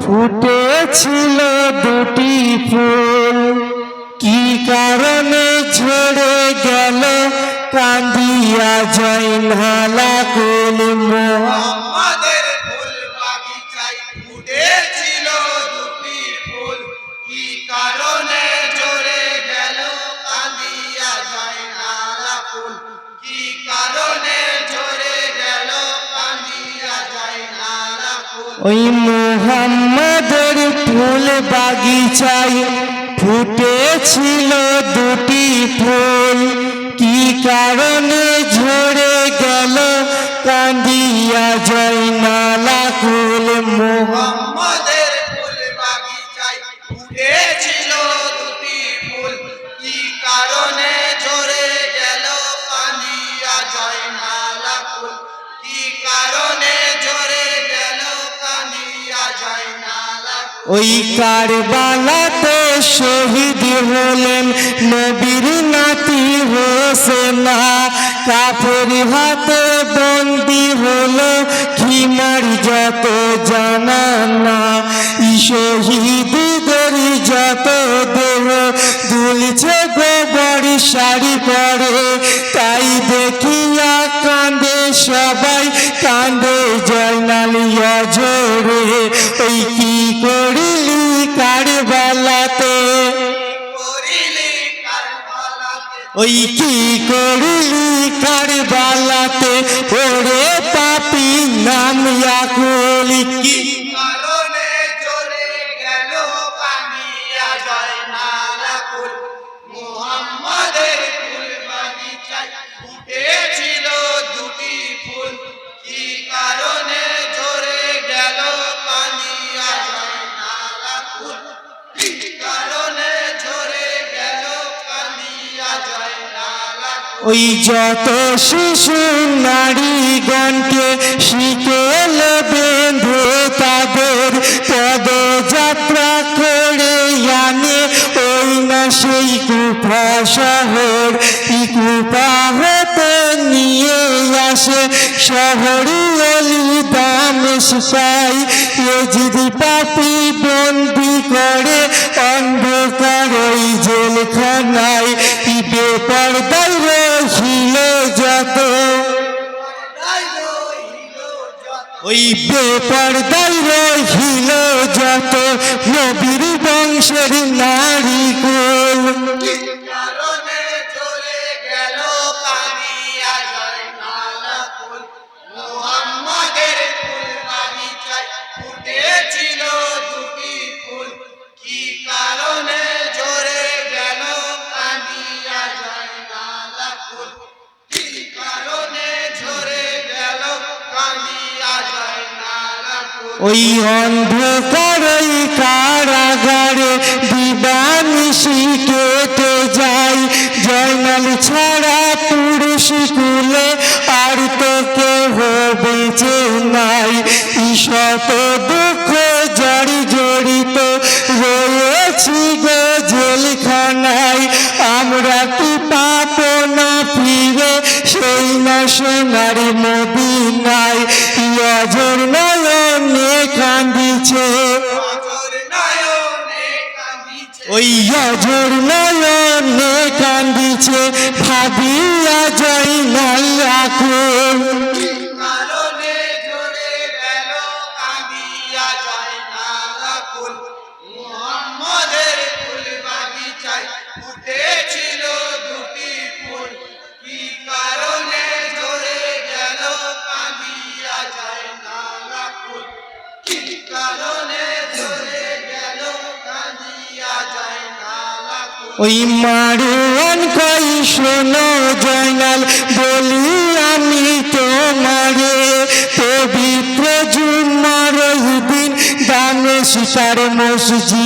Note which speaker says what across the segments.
Speaker 1: ফুটেছিল দুটি ফুল। কি কারণে ঝরে গেল? কান্দিয়া জয়নালা কুল মোহা ওই মোহাম্মদের ফুল বাগিচায় ফুটেছিল দুটি ফুল। কি কারণে ঝরে গেল কান্দিয়া জয়নালা ওই কার কারবালাতে শহীদ হলেন নবীর নাতি হোসেনা। কাফের হাতে বন্দি হলো খিমার যত জানা না শহীদদের যত দেহ দুলছে গোবর শাড়ি পরে। তাই দেখিয়া কান্দে সবাই কান্দে ওই কি করিলি কারবালাতে ওরে পাপি নাম ইয়াকুল। কি
Speaker 2: কারণে ঝরে গেল কাঁদিয়া যায় নালা ফুল মুহাম্মাদের বাগিচায় ফুটেছিল দুটি ফুল। কি কারণে গেল কাঁদিয়া যায় নালা ফুল কি কারণে
Speaker 1: ওই যত শিশু নারীগণকে শিকেল বেঁধে তাদের, পদযাত্রা করে আনে ওই না সেই কুফা শহর। কুফা হতে নিয়ে আসে শহরে দাম শিখাই যদি পাপি বন্দি করে অন্ধকার ওই জেলখানায়। বেপরদায়
Speaker 2: রাইলো যত
Speaker 1: ওই বেপরদায় রহিল যত নবীর বংশের নারী কুল। ওই অন্ধকার কারাগারে দিবানিশি কেটে যাই জয়নাল ছাড়া পুরুষ কুলে আর তো কেহ বেঁচে নাই। ঈশত ওই অজর নয়নে কান্দিছে ভাবিয়া যাই নাই আকুল ওই মারুয়ান কই শোনো জয়নাল বলি আমি তোমারে। পবিত্র জুম্মার দিন দানে সুতার মসজিদ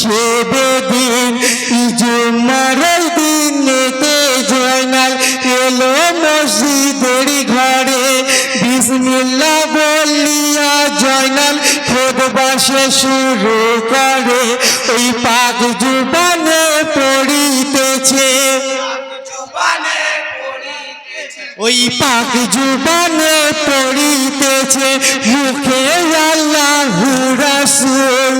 Speaker 1: সে বেদিন জুমারের দিনেতে জয়নাল এলো মসজিদের ঘরে। বিসমিল্লা বলিয়া জয়নাল খোদবা সে শুরু করে। ওই পাক জুবানে পড়িতেছে। ওই পাক জুবানে পড়িতেছে। মুখে আল্লাহ রাসূল।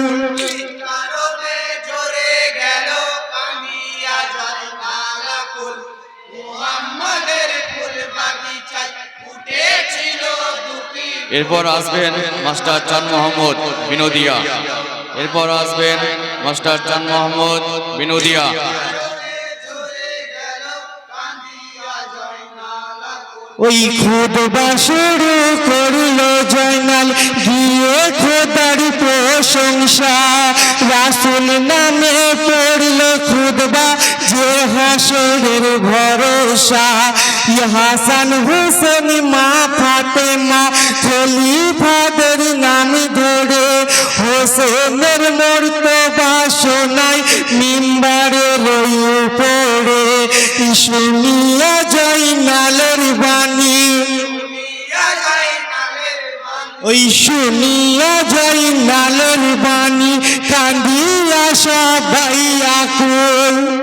Speaker 3: এরপর আসবেন মাস্টার চান মোহাম্মদ বিনোদিয়া। এরপর আসবেন মাস্টার চান মোহাম্মদ বিনোদিয়া।
Speaker 1: ওই খুদবা শুরু করল জয়নাল, গিয়ে খোদার প্রশংসা। রাসুল নামে পড়ল খুদবা যে হাসরের ভরসা। হাসান হুসেন মা ফাতেমা খলিফাদের নাম ধরে হোসেনের মর্তবা শোনায় মিম্বারে রই উপরে শুনিয়া বাণী
Speaker 2: যায় নালের বান
Speaker 1: ওই শুনিয়া জয়নালের বাণী কান্দিয়া সবাই আকুল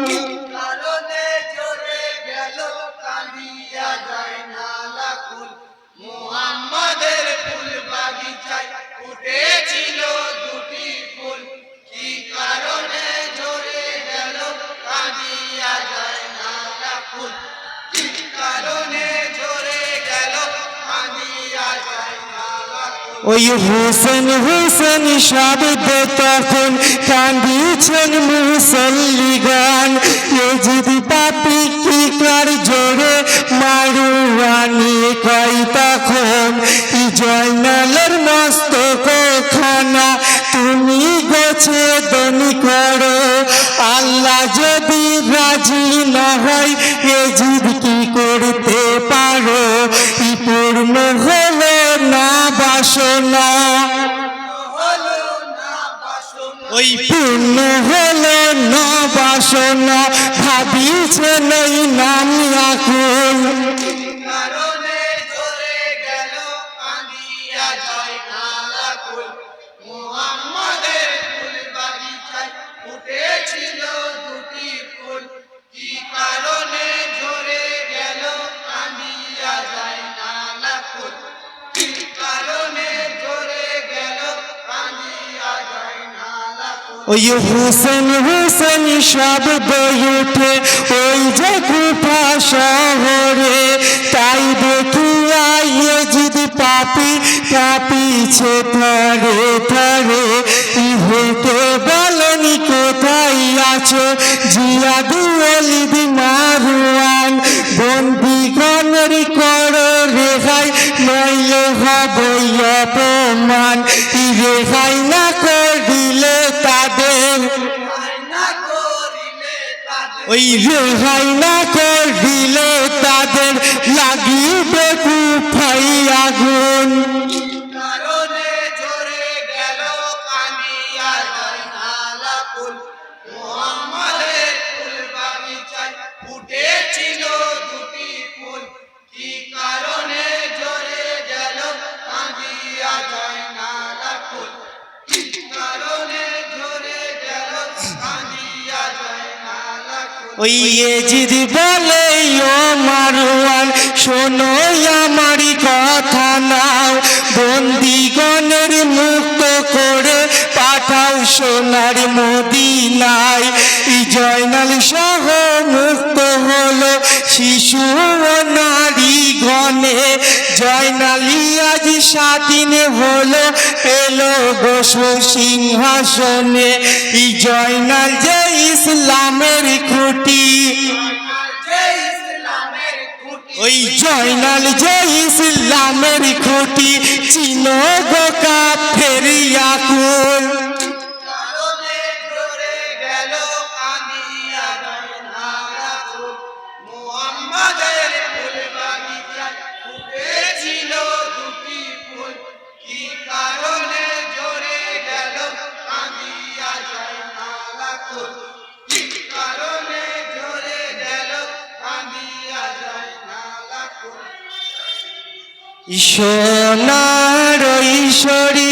Speaker 1: ওই হুসেন হুসেন শব্দ তখন কান্দিছেন মুসল্লিগান যদি পাপি কি কার জোরে মারুয়ানি কই তখন? জয়নালের মস্তক খানা তুমি গোছে বাসনা। ওই পূর্ণ হলো না বাসনা। ভাবিছে নেই নাম আকুল। ওই হুসেন হুসেন শব্দ উঠে, ওই যে কুপা শহরে। তাই দেখি আইয়ে যদি পাপি কাঁপিছে থারে ওই রেহাই না করিলে তাদের লাগিবে কুফাই আগুন। ওই এজিদ বলে, ও মারুয়ান শোনো আমারি কথা নাও। বন্দিগণের মুক্ত করে পাঠাও সোনার মদিনায়। জয়নাল সহ মুক্ত হলো শিশু স্বাধীন হলো এলো বসু সিংহাসনে জয়নাল যে ইসলামের খুঁটি। ওই জয়নাল যে ইসলামের খুঁটি। চিনো গো
Speaker 2: কা ফেরিয়া কুল
Speaker 1: সোনার ঈশ্বরী